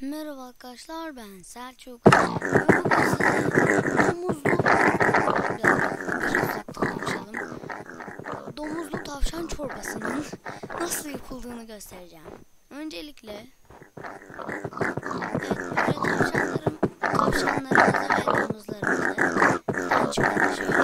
Merhaba arkadaşlar ben Selçuk. Domuzlu konuşalım. Domuzlu tavşan çorbasının nasıl yapıldığını göstereceğim. Öncelikle evet, böyle tavşanlarım, tavşanlarımızı ve domuzlarımızı bir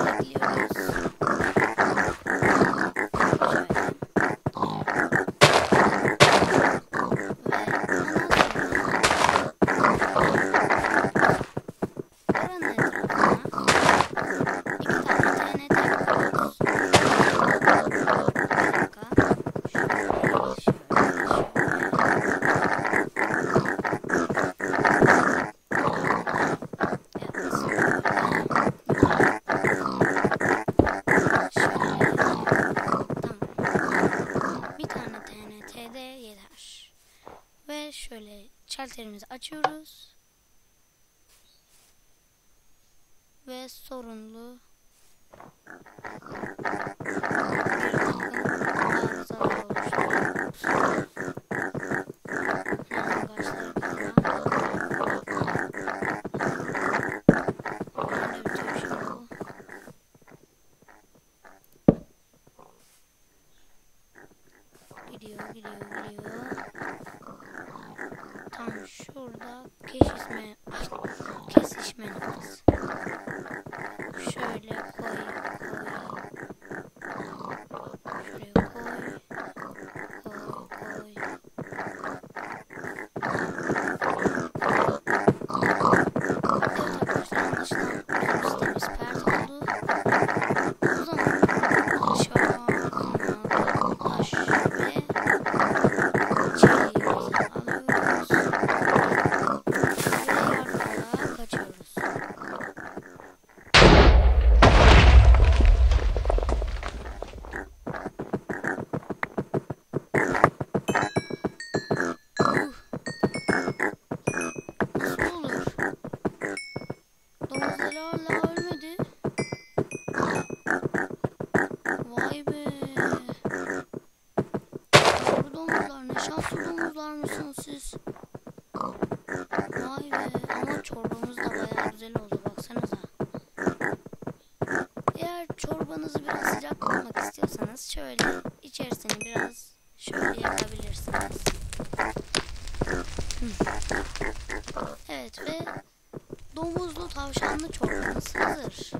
şöyle şalterimizi açıyoruz. Ve sorunlu. Gidiyor, gidiyor, gidiyor. Okay, she's mad. Domuzlar ne şanslı domuzlar mısınız siz? Vay be ama çorbamız da bayağı güzel oldu baksanıza. Eğer çorbanızı biraz sıcak tutmak istiyorsanız şöyle içerisini biraz şöyle yakabilirsiniz. Evet ve domuzlu tavşanlı çorbanız hazır.